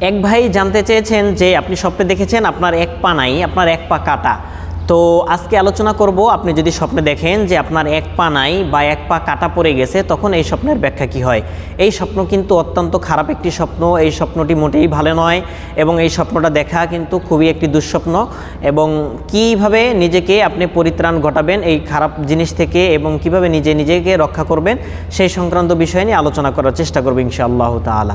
এক ভাই জানতে চেয়েছেন যে আপনি স্বপ্নে দেখেছেন আপনার এক পা নাই, আপনার এক পা কাটা। তো আজকে আলোচনা করব, আপনি যদি স্বপ্নে দেখেন যে আপনার এক পা নাই বা এক পা কাটা পড়ে গেছে, তখন এই স্বপ্নের ব্যাখ্যা কি হয়? এই স্বপ্ন কিন্তু অত্যন্ত খারাপ একটি স্বপ্ন, এই স্বপ্নটি মোটেই ভালো নয় এবং এই স্বপ্নটা দেখা কিন্তু খুবই একটি দুঃস্বপ্ন এবং কীভাবে নিজেকে আপনি পরিত্রাণ ঘটাবেন এই খারাপ জিনিস থেকে এবং কীভাবে নিজে নিজেকে রক্ষা করবেন, সেই সংক্রান্ত বিষয় নিয়ে আলোচনা করার চেষ্টা করব ইনশাআল্লাহ তাআলা।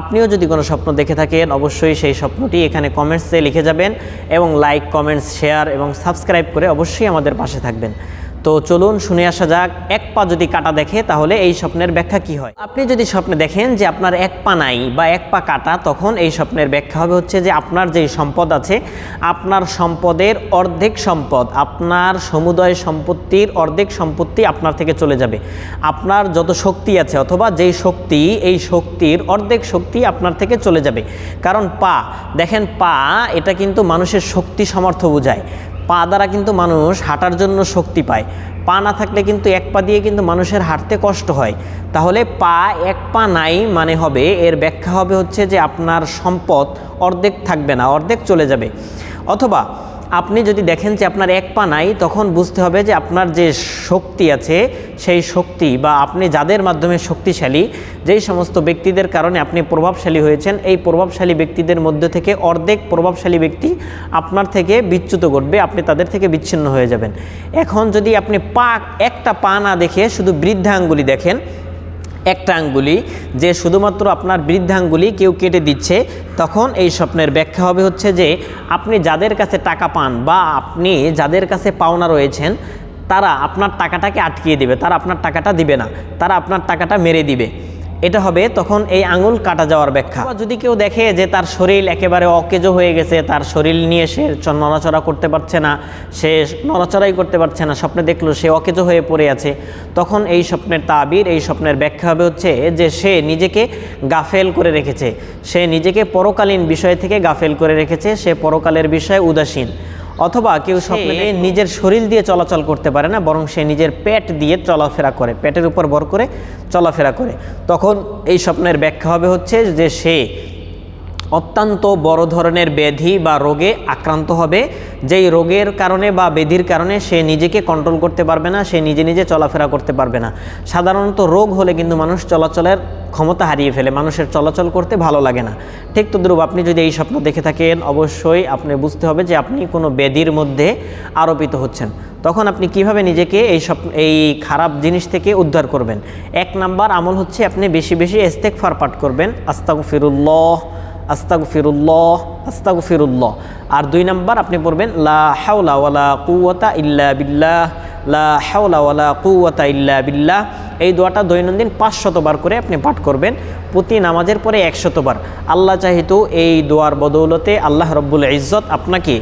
আপনিও যদি কোনো স্বপ্ন দেখে থাকেন, অবশ্যই সেই স্বপ্নটি এখানে কমেন্টসে লিখে যাবেন এবং লাইক কমেন্টস শেয়ার এবং সাবস্ক্রাইব করে অবশ্যই আমাদের পাশে থাকবেন। তো চলুন শুনে আসা যাক, এক পা যদি কাটা দেখে, তাহলে এই স্বপ্নের ব্যাখ্যা কি হয়? আপনি যদি স্বপ্নে দেখেন যে আপনার এক পা নাই বা এক পা কাটা, তখন এই স্বপ্নের ব্যাখ্যা হবে হচ্ছে যে আপনার যেই সম্পদ আছে, আপনার সম্পদের অর্ধেক সম্পদ, আপনার সমুদয় সম্পত্তির অর্ধেক সম্পত্তি আপনার থেকে চলে যাবে। আপনার যত শক্তি আছে, অথবা যেই শক্তি, এই শক্তির অর্ধেক শক্তি আপনার থেকে চলে যাবে। কারণ পা, দেখেন পা, এটা কিন্তু মানুষের শক্তি সামর্থ্য বোঝায়। পা দ্বারা কিন্তু মানুষ হাঁটার জন্য শক্তি পায়। পা না থাকলে কিন্তু এক পা দিয়ে কিন্তু মানুষের হাঁটতে কষ্ট হয়। তাহলে পা এক পা নাই মানে হবে, এর ব্যাখ্যা হবে হচ্ছে যে আপনার সম্পদ অর্ধেক থাকবে না, অর্ধেক চলে যাবে। অথবা আপনি যদি দেখেন যে আপনার এক পা নাই, তখন বুঝতে হবে যে আপনার যে শক্তি আছে, সেই শক্তি বা আপনি যাদের মাধ্যমে শক্তিশালী, যেই সমস্ত ব্যক্তিদের কারণে আপনি প্রভাবশালী হয়েছেন, এই প্রভাবশালী ব্যক্তিদের মধ্যে থেকে অর্ধেক প্রভাবশালী ব্যক্তি আপনার থেকে বিচ্যুত ঘটবে, আপনি তাদের থেকে বিচ্ছিন্ন হয়ে যাবেন। এখন যদি আপনি পা, একটা পা না দেখে শুধু বৃদ্ধাঙ্গুলি দেখেন একটা আঙ্গুলি যে শুধুমাত্র আপনার বৃদ্ধাঙ্গুলি কেউ কেটে দিচ্ছে, তখন এই স্বপ্নের ব্যাখ্যা হবে হচ্ছে যে আপনি যাদের কাছে টাকা পান বা আপনি যাদের কাছে পাওনা রয়েছেন, তারা আপনার টাকাটাকে আটকিয়ে দিবে, তারা আপনার টাকাটা দিবে না, তারা আপনার টাকাটা মেরে দিবে। এটা হবে তখন এই আঙুল কাটা যাওয়ার ব্যাখ্যা। যদি কেউ দেখে যে তার শরীর একেবারে অকেজো হয়ে গেছে, তার শরীর নিয়ে সে নড়াচড়া করতে পারছে না, সে নড়াচড়াই করতে পারছে না, স্বপ্নে দেখল সে অকেজো হয়ে পড়ে আছে, তখন এই স্বপ্নের তাবির, এই স্বপ্নের ব্যাখ্যা হবে হচ্ছে যে সে নিজেকে গাফেল করে রেখেছে। সে নিজেকে পরকালীন বিষয় থেকে গাফেল করে রেখেছে, সে পরকালের বিষয়ে উদাসীন। অথবা কেউ স্বপ্নে নিজের শরীর দিয়ে চলাচল করতে পারে না বরং সে নিজের পেট দিয়ে চলাফেরা করে পেটের উপর ভর করে চলাফেরা করে। তখন এই স্বপ্নের ব্যাখ্যা হবে হচ্ছে যে সে অত্যন্ত বড় ধরনের ব্যাধি বা রোগে আক্রান্ত হবে। যেই রোগের কারণে বা ব্যাধির কারণে সে নিজেকে কন্ট্রোল করতে পারবে না, সে নিজে নিজে চলাফেরা করতে পারবে না। সাধারণত রোগ হলে কিন্তু মানুষ চলাচলের ক্ষমতা হারিয়ে ফেলে, মানুষের চলাচল করতে ভালো লাগে না। ঠিক তো তদ্রুপ আপনি যদি এই স্বপ্ন দেখে থাকেন, অবশ্যই আপনি বুঝতে হবে যে আপনি কোনো ব্যাধির মধ্যে আরোপিত হচ্ছেন। তখন আপনি কীভাবে নিজেকে এই স্বপ্ন, এই খারাপ জিনিস থেকে উদ্ধার করবেন? এক নাম্বার আমল হচ্ছে আপনি বেশি বেশি ইস্তেকফার পাঠ করবেন। আস্তাগু ফিরুল্লাহ আস্তাগু ফিরুল্লাহ আস্তাগু ফিরুল্লাহ আর দুই নাম্বার আপনি পড়বেন, লা হাওলা ওয়ালা ইল্লা বিল্লাহ, লা হাওলা ওয়ালা ইল্লা বিল্লাহ। এই দোয়াটা দৈনন্দিন পাঁচশতবার করে আপনি পাঠ করবেন, প্রতি নামাজের পরে একশতবার আল্লাহ চাহিত এই দোয়ার বদৌলতে আল্লাহ রব্বুল ইজ্জত আপনাকে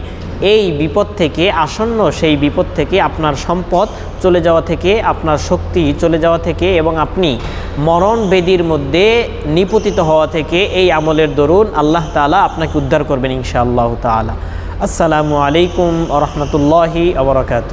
এই বিপদ থেকে, আসন্ন সেই বিপদ থেকে আপনার সম্পদ চলে যাওয়া থেকে, আপনার শক্তি চলে যাওয়া থেকে এবং আপনি মরণ বেদির মধ্যে নিপতিত হওয়া থেকে এই আমলের দরুন আল্লাহ তালা আপনাকে উদ্ধার করবেন ইনশাআল্লাহ তালা আসসালামু আলাইকুম রহমতুল্লাহি আবরকাত